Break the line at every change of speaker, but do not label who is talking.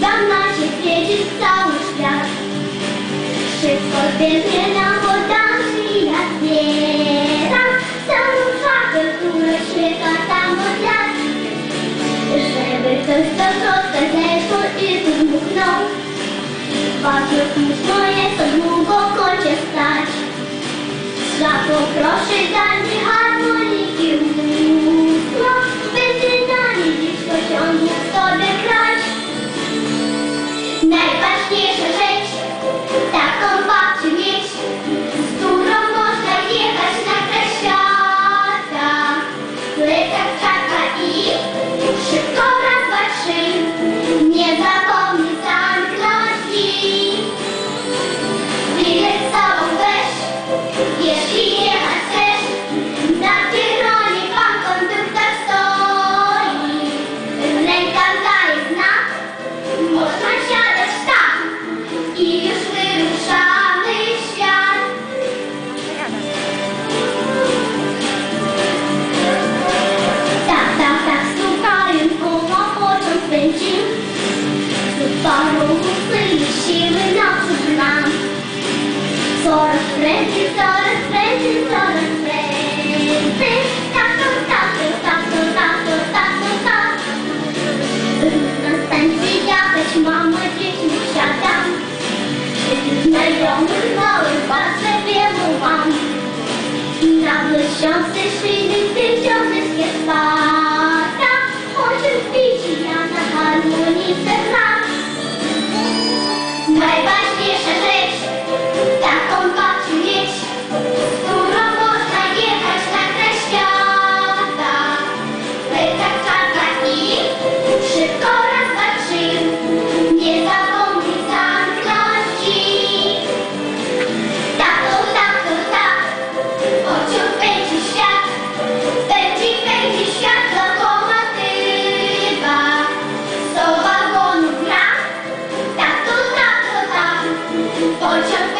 dawna się wiedzieć cały świat. Szybko zbiernie na podanki ja zbieram całą szafę, która się tam od lat. Żeby ktoś do środka zeszł i tu dmuchnął. Patrz, smutno Johnson. Lord, just